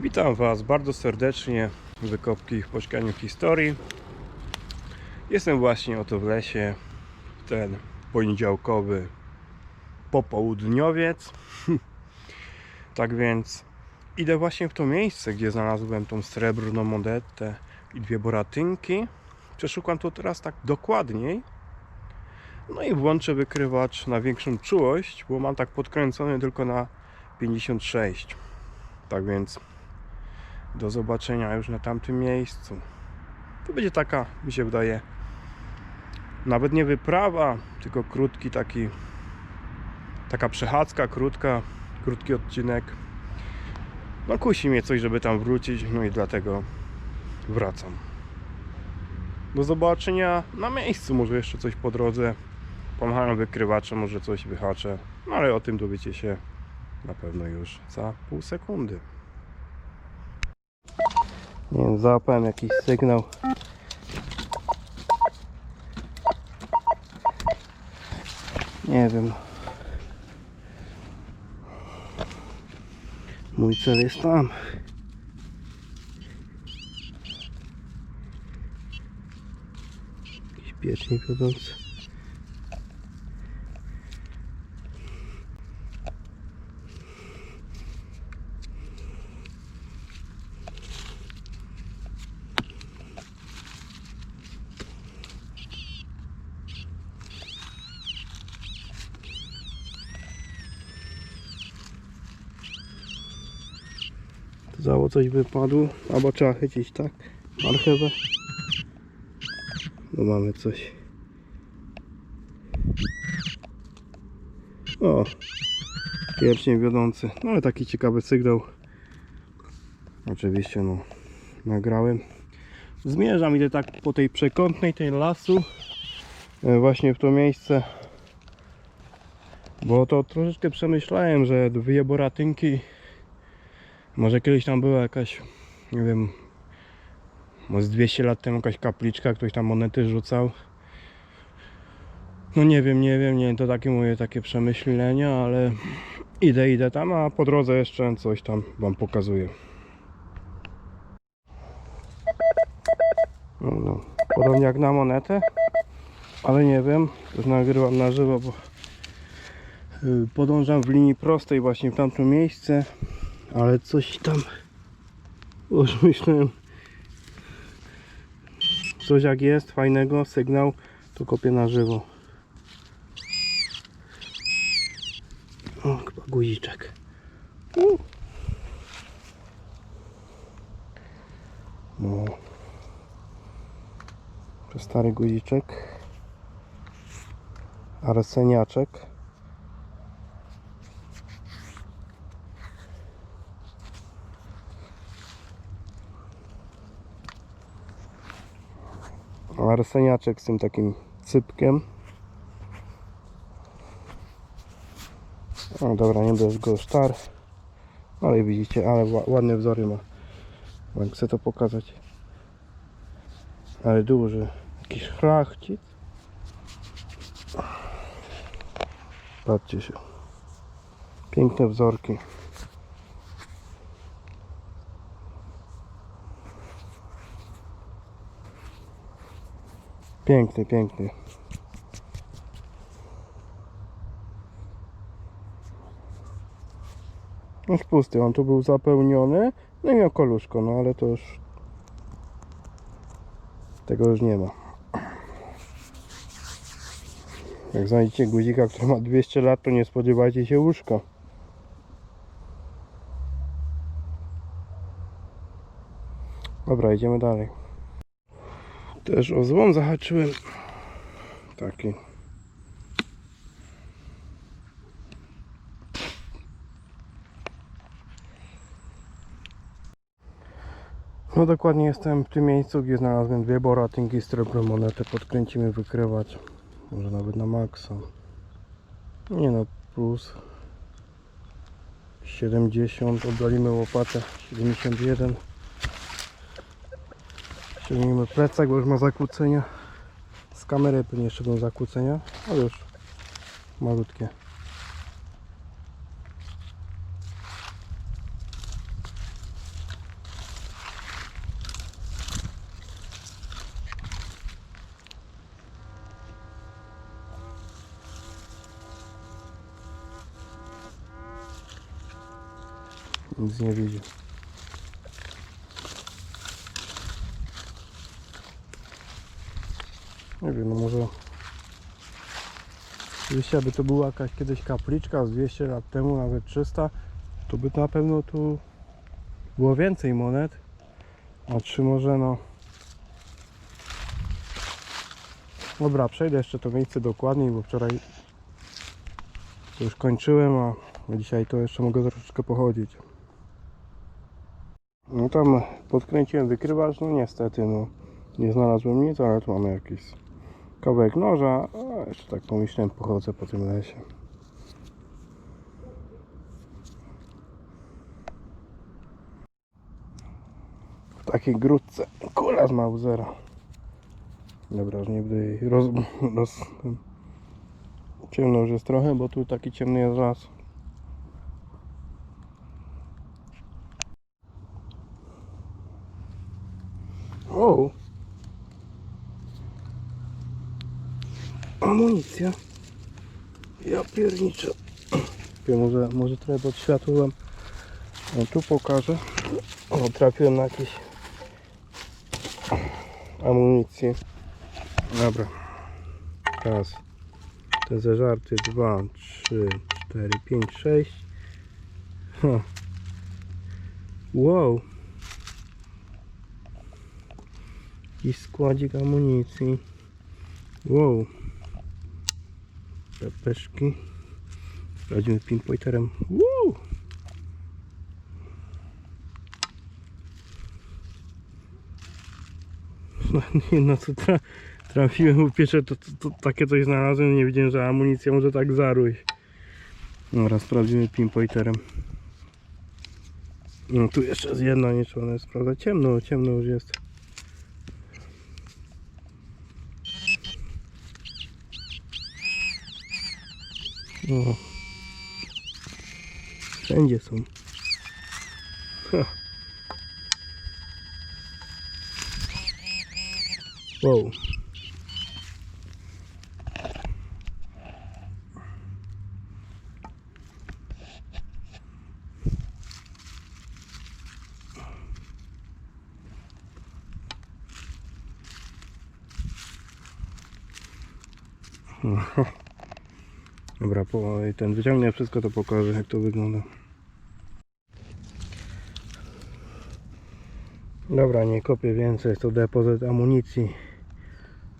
Witam Was bardzo serdecznie w Wykopki w Poszukaniu Historii. Jestem właśnie oto w lesie, w ten poniedziałkowy popołudniowiec. tak więc idę właśnie w to miejsce, gdzie znalazłem tą srebrną monetę i dwie boratynki. Przeszukam to teraz tak dokładniej. No i włączę wykrywacz na większą czułość, bo mam tak podkręcony tylko na 56. Tak więc do zobaczenia już na tamtym miejscu. To będzie taka, mi się wydaje, nawet nie wyprawa, tylko krótki taki, taka przechadzka krótka, krótki odcinek. No kusi mnie coś, żeby tam wrócić, no i dlatego wracam. Do zobaczenia na miejscu, może jeszcze coś po drodze. Pomachałem wykrywaczem, może coś wyhaczę, no ale o tym dowiecie się na pewno już za pół sekundy. Nie wiem, załapałem jakiś sygnał. Nie wiem. Mój cel jest tam. Jakiś piecznik wiodący. Zało coś wypadło, albo trzeba chycić, tak? Marchewę. No mamy coś. O, pierścień wiodący. No ale taki ciekawy sygnał. Oczywiście no, nagrałem. Zmierzam, idę tak po tej przekątnej, tej lasu. e, Właśnie w to miejsce. Bo to troszeczkę przemyślałem, że dwie boratynki może kiedyś tam była jakaś, nie wiem, może z 200 lat temu jakaś kapliczka, ktoś tam monety rzucał. No nie wiem, nie wiem, nie, to takie moje takie przemyślenia, ale idę, idę tam, a po drodze jeszcze coś tam wam pokazuję. No, no. Podobnie jak na monetę, ale nie wiem, już nagrywam na żywo, bo y, podążam w linii prostej właśnie w tamto miejsce ale coś tam już myślałem coś jak jest fajnego, sygnał to kopię na żywo. O chyba guziczek. U. no. Stary guziczek. Arseniaczek arseniaczek z tym takim cypkiem. O dobra, nie bez go sztar. Ale widzicie, ale ła- ładne wzory ma. Jak chcę to pokazać. Ale duży. Jakiś chrachcic. Patrzcie się. Piękne wzorki. Piękny, piękny. Już pusty, on tu był zapełniony. No i miał koluszko, no ale to już... Tego już nie ma. Jak znajdziecie guzika, który ma 200 lat, to nie spodziewajcie się łóżka. Dobra, idziemy dalej. Też o złom zahaczyłem. Taki. No dokładnie jestem w tym miejscu, gdzie znalazłem dwie boratynki srebrne monety. Podkręcimy wykrywacz. Może nawet na maksa. Nie no, plus 70. Oddalimy łopatę. 71. Ściągnijmy plecak, bo już ma zakłócenia. Z kamery pewnie jeszcze będą zakłócenia, ale już malutkie. Nic nie widzi. Jeśli by to była jakaś kiedyś kapliczka z 200 lat temu, nawet 300, to by na pewno tu było więcej monet. A czy może no... Dobra, przejdę jeszcze to miejsce dokładniej, bo wczoraj to już kończyłem, a dzisiaj to jeszcze mogę troszeczkę pochodzić. No tam podkręciłem wykrywacz, no niestety no nie znalazłem nic, ale tu mamy jakiś kawałek noża, a jeszcze tak pomyślałem pochodzę po tym lesie. W takiej grudce kula z Mausera. Dobra, już nie będę jej roz... roz... Ciemno już jest trochę, bo tu taki ciemny jest las. O! Amunicja. Ja może, może trochę pod światłem. O, tu pokażę. O, trafiłem na jakieś amunicję. Dobra. Teraz te zeżarty 2, 3, 4, 5, 6. Ha. Wow. Jakiś składzik amunicji. Wow. Pepeszki. Sprawdzimy pinpointerem. Wow. No nie no co tra trafiłem, bo pierwsze to, to, to takie coś znalazłem, nie wiedziałem, że amunicja może tak zarójść. Dobra, sprawdzimy pinpointerem. No tu jeszcze jest jedna, nie trzeba nawet sprawdzać. Ciemno, ciemno już jest. O. Wszędzie są. Ha. Wow. Dobra, ten wyciągnę wszystko, to pokażę jak to wygląda. Dobra, nie kopię więcej, jest to depozyt amunicji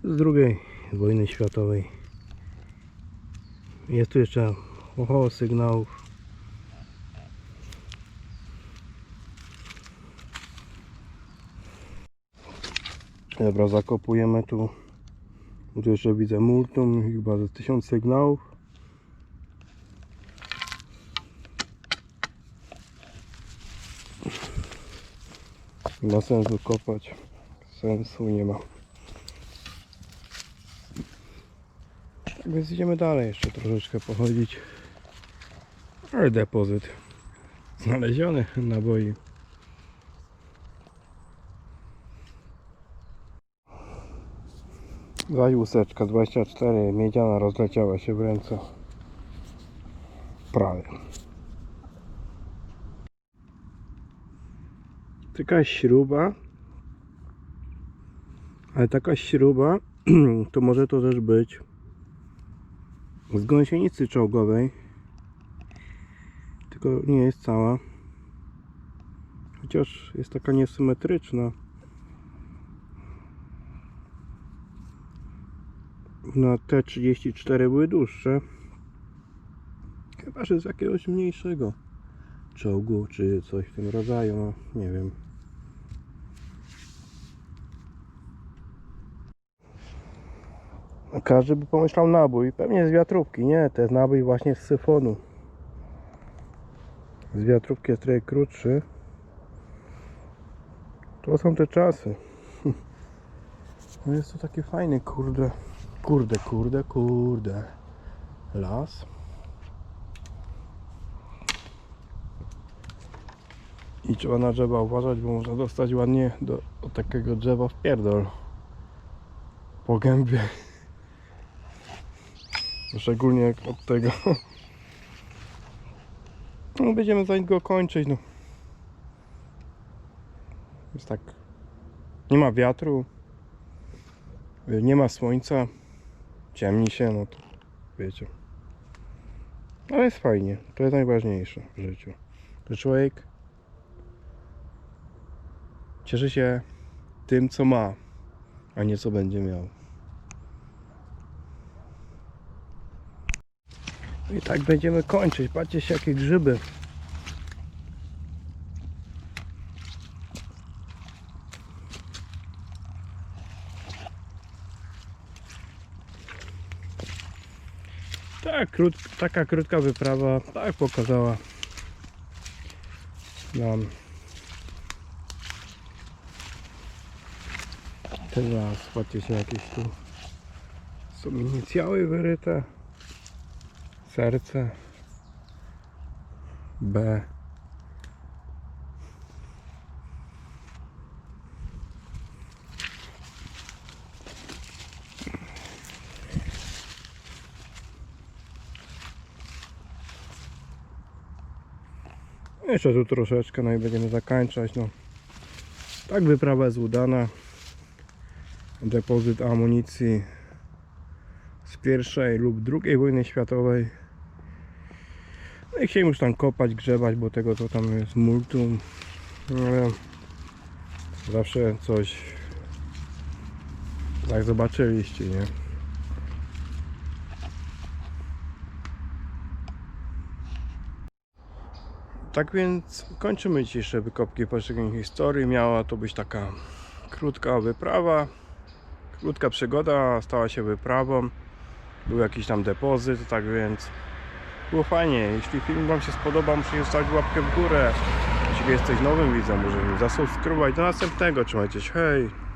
z drugiej wojny światowej. Jest tu jeszcze oho sygnałów. Dobra, zakopujemy tu. Tu jeszcze widzę multum, chyba ze 1000 sygnałów. Ma sensu kopać. Sensu nie ma. Więc idziemy dalej, jeszcze troszeczkę pochodzić. Ale depozyt znaleziony naboi. Zaś łuseczka 24 miedziana rozleciała się w ręce. Prawie. Taka śruba. Ale taka śruba to może to też być z gąsienicy czołgowej. Tylko nie jest cała. Chociaż jest taka niesymetryczna. Na T34 były dłuższe. Chyba, że z jakiegoś mniejszego czołgu, czy coś w tym rodzaju, no nie wiem. Każdy by pomyślał nabój, pewnie z wiatrówki, nie, to jest nabój właśnie z syfonu. Z wiatrówki jest trochę krótszy. To są te czasy. No jest to taki fajny, kurde, kurde, kurde, kurde, las. I trzeba na drzewa uważać, bo można dostać ładnie do, do takiego drzewa w pierdol. Po gębie. Szczególnie jak od tego. No, będziemy za niego kończyć. No. Jest tak. Nie ma wiatru. Nie ma słońca. Ciemni się, no to wiecie. Ale jest fajnie. To jest najważniejsze w życiu. Że człowiek cieszy się tym, co ma, a nie co będzie miał. I tak będziemy kończyć. Patrzcie się, jakie grzyby. Tak, krót, taka krótka wyprawa, tak pokazała nam teraz, patrzcie się jakieś tu są inicjały wyryte serce B Jeszcze tu troszeczkę, no i będziemy zakończać. No. Tak wyprawa jest udana. Depozyt amunicji z pierwszej lub drugiej wojny światowej. No i chciałem już tam kopać, grzebać, bo tego to tam jest multum. Ale zawsze coś jak zobaczyliście, nie? Tak więc kończymy dzisiejsze wykopki poszczególnych historii. Miała to być taka krótka wyprawa, krótka przygoda stała się wyprawą. Był jakiś tam depozyt, tak więc było fajnie. Jeśli film Wam się spodoba, musicie zostawić łapkę w górę. Jeśli jesteś nowym widzem, może zasubskrybować. Do następnego, trzymajcie się, hej!